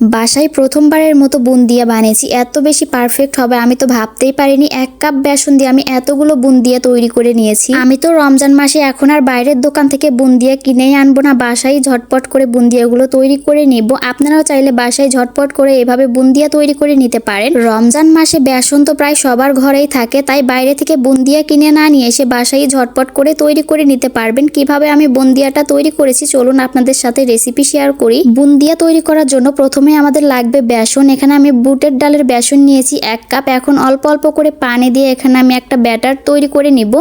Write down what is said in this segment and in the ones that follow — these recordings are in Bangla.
বাসায় প্রথমবারের মতো বুন্দিয়া বানিয়েছি। এত বেশি পারফেক্ট হবে, আমি তো ভাবতেই পারিনি। এক কাপ বেসন দিয়ে আমি এতগুলো বুন্দিয়া তৈরি করে নিয়েছি। আমি তো রমজান মাসে এখন আর বাইরের দোকান থেকে বুন্দিয়া কিনেই আনব না, বাসায় ঝটপট করে বুন্দিয়াগুলো তৈরি করে নিব। আপনারাও চাইলে বাসায় ঝটপট করে এভাবে বুন্দিয়া তৈরি করে নিতে পারেন। রমজান মাসে বেসন তো প্রায় সবার ঘরেই থাকে, তাই বাইরে থেকে বুন্দিয়া কিনে না নিয়ে এসে বাসায় ঝটপট করে তৈরি করে নিতে পারবেন। কীভাবে আমি বুন্দিয়াটা তৈরি করেছি, চলুন আপনাদের সাথে রেসিপি শেয়ার করি। বুন্দিয়া তৈরি করার জন্য প্রথমে আমাদের লাগবে বেসন। এখানে আমি বুটের ডালের বেসন নিয়েছি এক কাপ। এখন অল্প অল্প করে পানি দিয়ে এখানে আমি একটা ব্যাটার তৈরি করে নিব।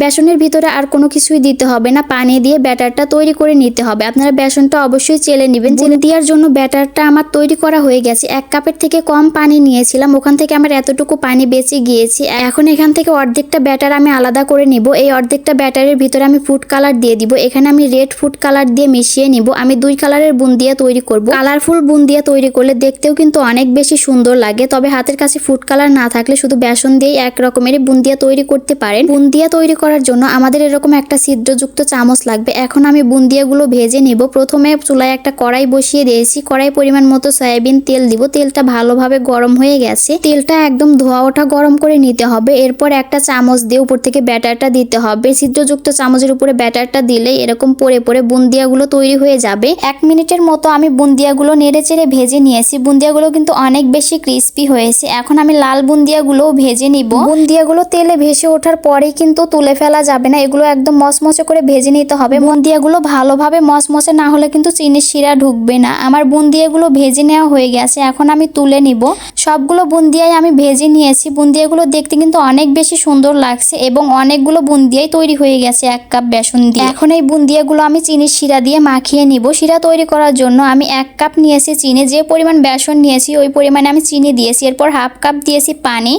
বেসনের ভিতরে আর কোনো কিছুই দিতে হবে না। পানি দিয়ে ব্যাটারটা তৈরি করে নিতে হবে। আপনারা বেসনটা অবশ্যই চেলে নেবেন। চেলে দেওয়ার জন্য ব্যাটারটা আমার তৈরি করা হয়ে গেছে। এক কাপের থেকে কম পানি নিয়েছিলাম। ওখান থেকে আমার এতটুকু পানি বেঁচে গিয়েছে। এখন এখান থেকে অর্ধেকটা ব্যাটার আমি আলাদা করে নিব। এই অর্ধেকটা ব্যাটারের ভিতরে আমি ফুড কালার দিয়ে দিব। এখানে আমি রেড ফুড কালার দিয়ে মিশিয়ে নিব। আমি দুই কালারের বুন্দিয়া তৈরি করব। কালারফুল বুন্দিয়া তৈরি করলে দেখতেও কিন্তু অনেক বেশি সুন্দর লাগে। তবে হাতের কাছে ফুড কালার না থাকলে শুধু বেসন দিয়েই এক রকমের বুন্দিয়া তৈরি করতে পারেন। বুন্দিয়া তৈরি করার জন্য আমাদের এরকম একটা ছিদ্রযুক্ত চামচ লাগবে। এখন আমি বুন্দিয়াগুলো ভেজে নিব। প্রথমে চুলায় একটা কড়াই বসিয়ে দিয়েছি। কড়াই পরিমাণ মতো সয়াবিন তেল দিব। তেলটা ভালোভাবে গরম হয়ে গেছে। তেলটা একদম ধোয়া ওঠা গরম করে নিতে হবে। এরপর একটা চামচ দিয়ে উপর থেকে ব্যাটারটা দিতে হবে। ছিদ্রযুক্ত চামচের উপরে ব্যাটারটা দিলে এরকম পরে পরে বুন্দিয়াগুলো তৈরি হয়ে যাবে। এক মিনিটের মতো আমি বুন্দিয়াগুলো নেড়ে চেড়ে ভেজে নিয়েছি। বুন্দিয়াগুলো কিন্তু অনেক বেশি ক্রিস্পি হয়েছে। এখন আমি লাল বুন্দিয়াগুলো ভেজে নিব। বুন্দিয়াগুলো তেলে ভেসে ওঠার পরেই কিন্তু তুলে ফেলা যাবে না। এগুলো একদম মচমচে করে ভেজে নিতে হবে। বুন্দিয়াগুলো ভালোভাবে মচমচে না হলে কিন্তু চিনির শিরা ঢুকবে না। আমার বুন্দিয়াগুলো ভেজে নেওয়া হয়ে গেছে। এখন আমি তুলে নিব। সবগুলো বুন্দিয়াই আমি ভেজে নিয়েছি। বুন্দিয়াগুলো দেখতে কিন্তু অনেক বেশি সুন্দর লাগছে এবং অনেকগুলো বুন্দিয়াই তৈরি হয়ে গেছে এক কাপ বেসন দিয়ে। এখন এই বুন্দিয়াগুলো আমি চিনির শিরা দিয়ে মাখিয়ে নিব। শিরা তৈরি করার জন্য আমি এক কাপ নিয়েছি চিনি যে পরিমাণ বেসন নিয়েছি, ওই পরিমাণে আমি চিনি দিয়েছি, এরপর হাফ কাপ দিয়েছি পানি।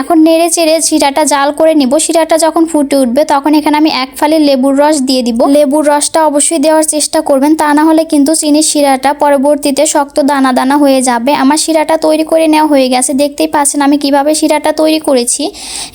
এখন নেড়ে চেড়ে শিরাটা জাল করে নিব। শিরাটা যখন ফুটে উঠবে, তখন এখানে আমি এক ফালি লেবুর রস দিয়ে দিব। লেবুর রসটা অবশ্যই দেওয়ার চেষ্টা করবেন, তা না হলে কিন্তু চিনির শিরাটা পরবর্তীতে শক্ত দানা দানা হয়ে যাবে। আমার শিরাটা তৈরি করে নেওয়া হয়ে গেছে। দেখতেই পাচ্ছেন আমি কীভাবে শিরাটা তৈরি করেছি।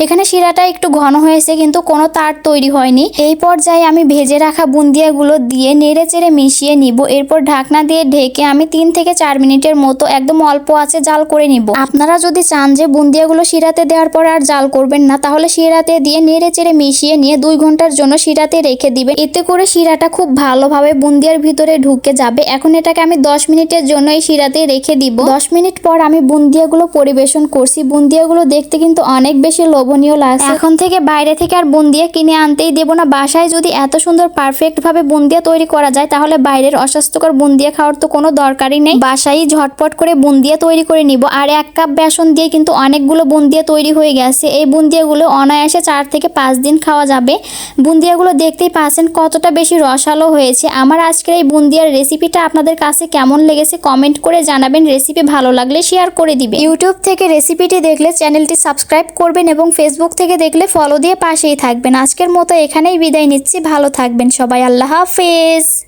এখানে শিরাটা একটু ঘন হয়েছে, কিন্তু কোনো তার তৈরি হয়নি। এই পর্যায়ে আমি ভেজে রাখা বুন্দিয়াগুলো দিয়ে নেড়ে চেড়ে মিশিয়ে নিব। এরপর ঢাকনা দিয়ে ঢেকে আমি তিন থেকে চার মিনিটের মতো একদম অল্প আছে, জাল করে নিব। আপনারা যদি চান যে বুন্দিয়াগুলো শিরাতে দেওয়ার পর আর জাল করবেন না, তাহলে শিরাতে দিয়ে নেড়ে চেড়ে মিশিয়ে নিয়ে দুই ঘণ্টার জন্য শিরাতে রেখে দিবেন। এতে করে শিরাটা খুব ভালোভাবে বুন্দিয়ার ভিতরে ঢুকে যাবে। এখন এটাকে আমি দশ মিনিটের জন্য এই শিরাতে রেখে দিব। দশ মিনিট পর আমি বুন্দিয়াগুলো পরিবেশন করছি। বুন্দিয়াগুলো দেখতে কিন্তু অনেক বেশি লোভনীয় লাগছে। এখন থেকে বাইরে থেকে আর বুন্দিয়া কিনে আনতেই দেবো না। বাসায় যদি এত সুন্দর পারফেক্ট ভাবে বুন্দিয়া তৈরি করা যায়, তাহলে বাইরের অস্বাস্থ্যকর বুন্দিয়া খাওয়ার তো কোনো দরকারই নেই। বাসায় ঝটপট করে বুন্দিয়া তৈরি করে নিব। আর এক কাপ বেসন দিয়ে কিন্তু অনেকগুলো বুন্দিয়া তৈরি হয়ে গেছে। এই বুন্দিয়াগুলো অনায়াসে চার থেকে পাঁচ দিন খাওয়া যাবে। বুন্দিয়াগুলো দেখতেই পাচ্ছেন কতটা বেশি রসালো হয়েছে। আমার আজকের এই বুন্দিয়ার রেসিপিটা আপনাদের কাছে কেমন লেগেছে কমেন্ট করে জানাবেন। রেসিপি ভালো লাগলে শেয়ার করে দিবেন। ইউটিউব থেকে রেসিপিটি দেখলে চ্যানেলটি সাবস্ক্রাইব করবেন এবং ফেসবুক থেকে দেখলে ফলো দিয়ে পাশেই থাকবেন। আজকের মতো এখানেই বিদায় নিচ্ছি। ভালো থাকবেন সবাই। আল্লাহ হাফেজ।